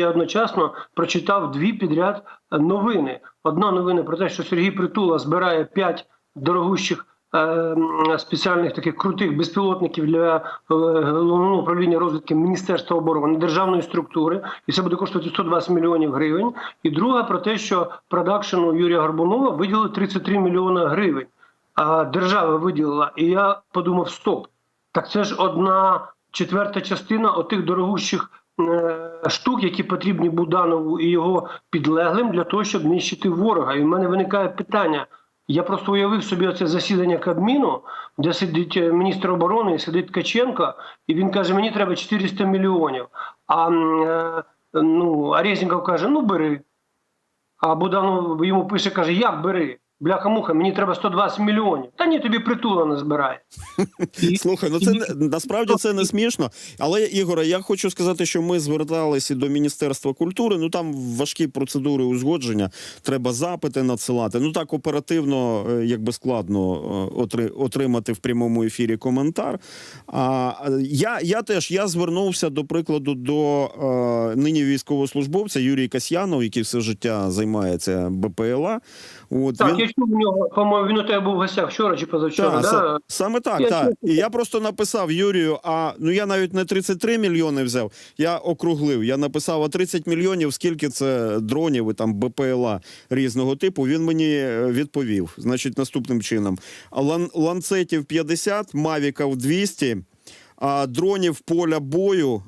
Я одночасно прочитав дві підряд е, новини. Одна новина про те, що Сергій Притула збирає п'ять дорогущих е, спеціальних таких крутих безпілотників для е, головного управління розвідки Міністерства оборони державної структури, і це буде коштувати 120 мільйонів гривень. І друга про те, що продакшену Юрія Горбунова виділили 33 мільйона гривень. А держава виділила. І я подумав: стоп, так це ж одна четверта частина отих дорогущих штук, які потрібні Буданову і його підлеглим для того, щоб нищити ворога. І в мене виникає питання. Я просто уявив собі оце засідання Кабміну, де сидить е, міністр оборони, і сидить Ткаченко, і він каже: мені треба 400 мільйонів. А е, ну, а Резніков каже: ну бери. А Буданов йому пише, каже, як бери? Бляха-муха, мені треба 120 мільйонів. Та ні, тобі притула не збирає. Слухай, ну це насправді це не смішно. Але Ігоре, я хочу сказати, що ми зверталися до Міністерства культури. Ну там важкі процедури узгодження. Треба запити надсилати. Ну так оперативно, е, якби складно е, отримати в прямому ефірі коментар. А я, я теж я звернувся до прикладу до е, нині військовослужбовця Юрія Касьянова, який все життя займається БПЛА. От Так, я у нього, по-моєму, він у тебе був в гостях вчора чи позавчора. Так, да? са- саме так, Я так. І я просто написав Юрію, а ну я навіть не 33 мільйони взяв, я округлив. Я написав, а 30 мільйонів, скільки це дронів і там БПЛА різного типу. Він мені е, відповів. Значить, наступним чином: Лан- ланцетів 50, мавіків 200. А дронів поля бою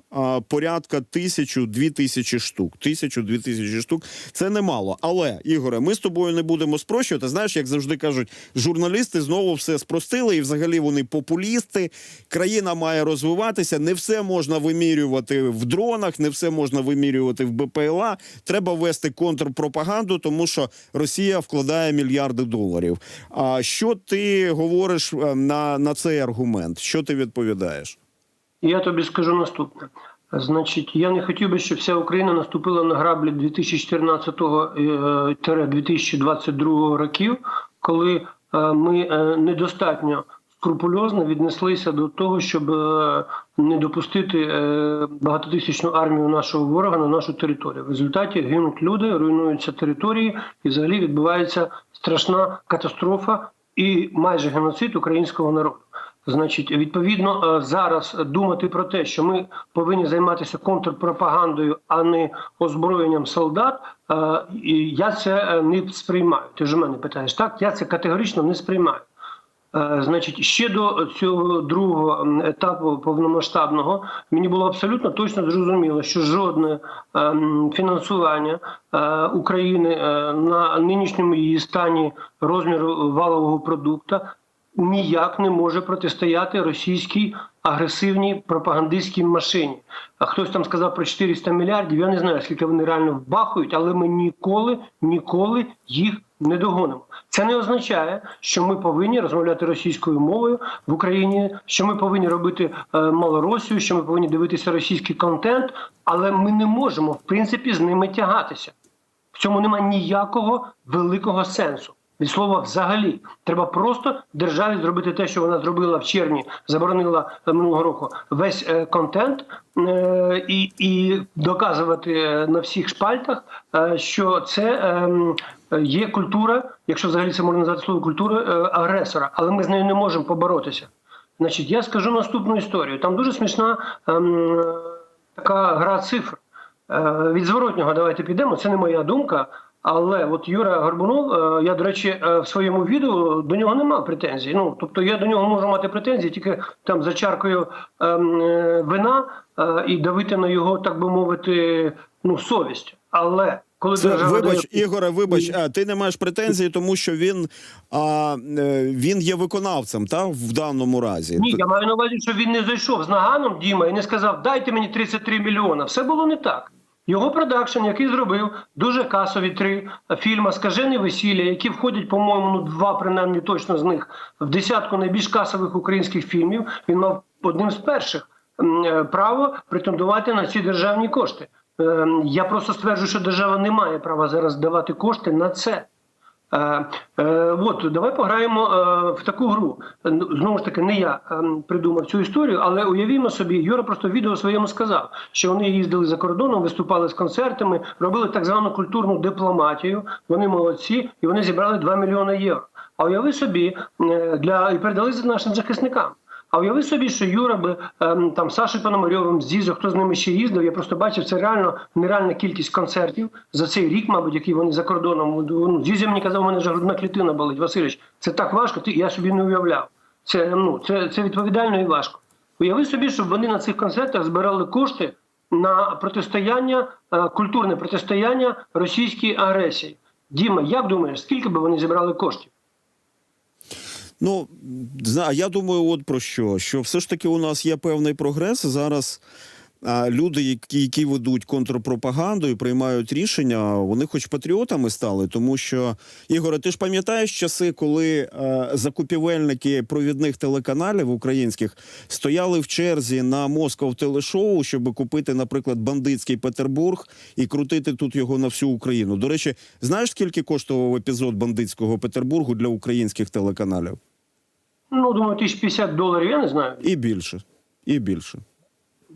порядка тисячу дві тисячі штук. Тисячу дві тисячі штук. Це немало. Але Ігоре, ми з тобою не будемо спрощувати. Знаєш, як завжди кажуть, журналісти знову все спростили, і взагалі вони популісти. Країна має розвиватися. Не все можна вимірювати в дронах, не все можна вимірювати в БПЛА. Треба вести контрпропаганду, тому що Росія вкладає мільярди доларів. А що ти говориш е, на, на цей аргумент? Що ти відповідаєш? Я тобі скажу наступне. Значить, я не хотів би, щоб вся Україна наступила на граблі 2014-2022 років, коли е, ми е, недостатньо скрупульозно віднеслися до того, щоб е, не допустити е, багатотисячну армію нашого ворога на нашу територію. В результаті гинуть люди, руйнуються території, і взагалі відбувається страшна катастрофа і майже геноцид українського народу. Значить, відповідно, е, зараз думати про те, що ми повинні займатися контрпропагандою, а не озброєнням солдат. е, Я це е, не сприймаю. Ти ж мене питаєш, так? Я це категорично не сприймаю. Значить, ще до цього другого етапу повномасштабного мені було абсолютно точно зрозуміло, що жодне фінансування України на нинішньому її стані розміру валового продукту ніяк не може протистояти російській агресивній пропагандистській машині. А хтось там сказав про 400 мільярдів. Я не знаю, скільки вони реально вбахують, але ми ніколи, ніколи їх не догонимо. Це не означає, що ми повинні розмовляти російською мовою в Україні, що ми повинні робити е, малоросію, що ми повинні дивитися російський контент, але ми не можемо в принципі з ними тягатися. В цьому немає ніякого великого сенсу. Від слова взагалі треба просто державі зробити те, що вона зробила в червні, заборонила е, минулого року весь е, контент е, і, і доказувати е, на всіх шпальтах, е, що це е, є культура, якщо взагалі це можна назвати слово культура е, агресора, але ми з нею не можемо поборотися. Значить, я скажу наступну історію. Там дуже смішна е, така гра цифр. Е, Від зворотнього давайте підемо. Це не моя думка. Але от Юра Горбунов, е, я до речі, е, в своєму відео до нього не мав претензій. Ну тобто я до нього можу мати претензії тільки там за чаркою ем, е, вина е, і давити на його, так би мовити, ну совість. Але коли Це, держава вибач, дає- Ігоре, вибач, а, ти не маєш претензій, тому що він, а, він є виконавцем, та в даному разі. Ні, я маю на увазі, що він не зайшов з наганом Діма і не сказав, дайте мені 33 мільйона. Все було не так. Його продакшн, який зробив дуже касові три фільми «Скажене весілля, які входять, по-моєму, ну два принаймні точно з них в десятку найбільш касових українських фільмів. Він мав одним з перших е, право претендувати на ці державні кошти. Е, Я просто стверджую, що держава не має права зараз давати кошти на це. Е, е, от давай пограємо е, в таку гру. Е, ну, Знову ж таки, не я е, придумав цю історію, але уявімо собі, Юра просто в відео своєму сказав, що вони їздили за кордоном, виступали з концертами, робили так звану культурну дипломатію. Вони молодці, і вони зібрали 2 мільйони євро. А уяви собі е, для і передали нашим захисникам. А уяви собі, що Юра би ем, там Саші Пономарьовим, Зізо, хто з ними ще їздив, я просто бачив, це реально нереальна кількість концертів за цей рік, мабуть, який вони за кордоном. Ну, Зізо мені казав, у мене вже грудна клітина болить. Васильович, це так важко, ти я собі не уявляв. Це ну це, це відповідально і важко. Уяви собі, щоб вони на цих концертах збирали кошти на протистояння, е, культурне протистояння російській агресії. Діма, як думаєш, скільки би вони зібрали коштів? Ну, я думаю, от про що. Що все ж таки у нас є певний прогрес. Зараз а, люди, які, які ведуть контрпропаганду і приймають рішення, вони хоч патріотами стали, тому що Ігоре, ти ж пам'ятаєш часи, коли е, закупівельники провідних телеканалів українських стояли в черзі на Москов телешоу, щоб купити, наприклад, бандитський Петербург і крутити тут його на всю Україну. До речі, знаєш, скільки коштував епізод бандитського Петербургу для українських телеканалів? Ну, думаю, тисяч 50 доларів, я не знаю. І більше. І більше.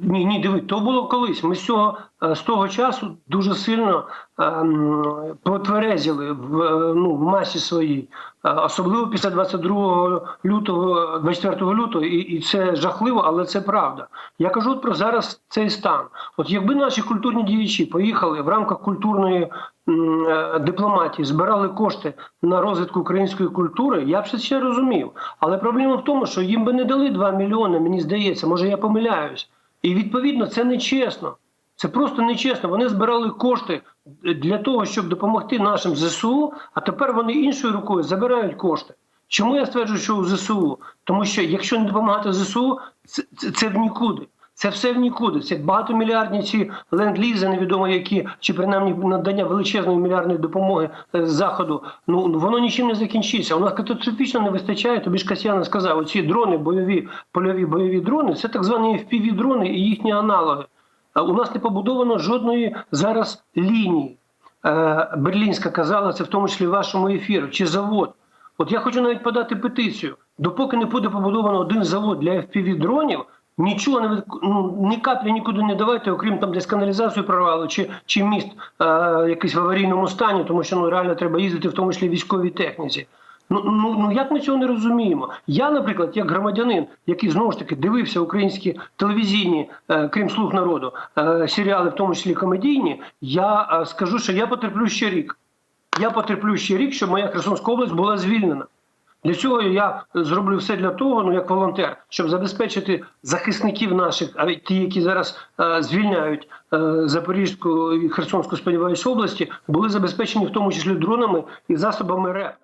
Ні, ні, диви, то було колись. Ми з цього е, з того часу дуже сильно ем, потверезіли в, е, ну, в масі своїй, Е, особливо після 22 лютого, 24 лютого, і, і це жахливо, але це правда. Я кажу от про зараз цей стан. От якби наші культурні діячі поїхали в рамках культурної м, е, дипломатії, збирали кошти на розвитку української культури, я б це ще розумів. Але проблема в тому, що їм би не дали 2 мільйони, мені здається, може я помиляюсь. І відповідно це нечесно. Це просто нечесно. Вони збирали кошти для того, щоб допомогти нашим ЗСУ, а тепер вони іншою рукою забирають кошти. Чому я стверджую, що у ЗСУ? Тому що якщо не допомагати ЗСУ, це, це, це в нікуди. Це все в нікуди. Це багатомільярдні ці ленд-лізи, невідомо які, чи принаймні надання величезної мільярдної допомоги е, з заходу. Ну воно нічим не закінчиться. У нас катастрофічно не вистачає. Тобі ж Касьяна сказав, оці дрони, бойові польові бойові дрони, це так звані fpv дрони і їхні аналоги. А У нас не побудовано жодної зараз лінії. Е, Берлінська казала це в тому числі в вашому ефірі, чи завод. От я хочу навіть подати петицію. Допоки не буде побудовано один завод для fpv дронів, нічого не ну, ні каплі нікуди не давайте, окрім там десь каналізацію прорвало, чи, чи міст е, якийсь в аварійному стані, тому що ну реально треба їздити, в тому числі військовій техніці. Ну, ну, ну як ми цього не розуміємо? Я, наприклад, як громадянин, який знову ж таки дивився українські телевізійні, е, крім слуг народу, е, серіали, в тому числі комедійні, я е, скажу, що я потерплю ще рік. Я потерплю ще рік, щоб моя Херсонська область була звільнена. Для цього я зроблю все для того, ну як волонтер, щоб забезпечити захисників наших, а ті, які зараз е, звільняють е, Запорізьку і Херсонську, сподіваюся, області, були забезпечені в тому числі дронами і засобами РЕП.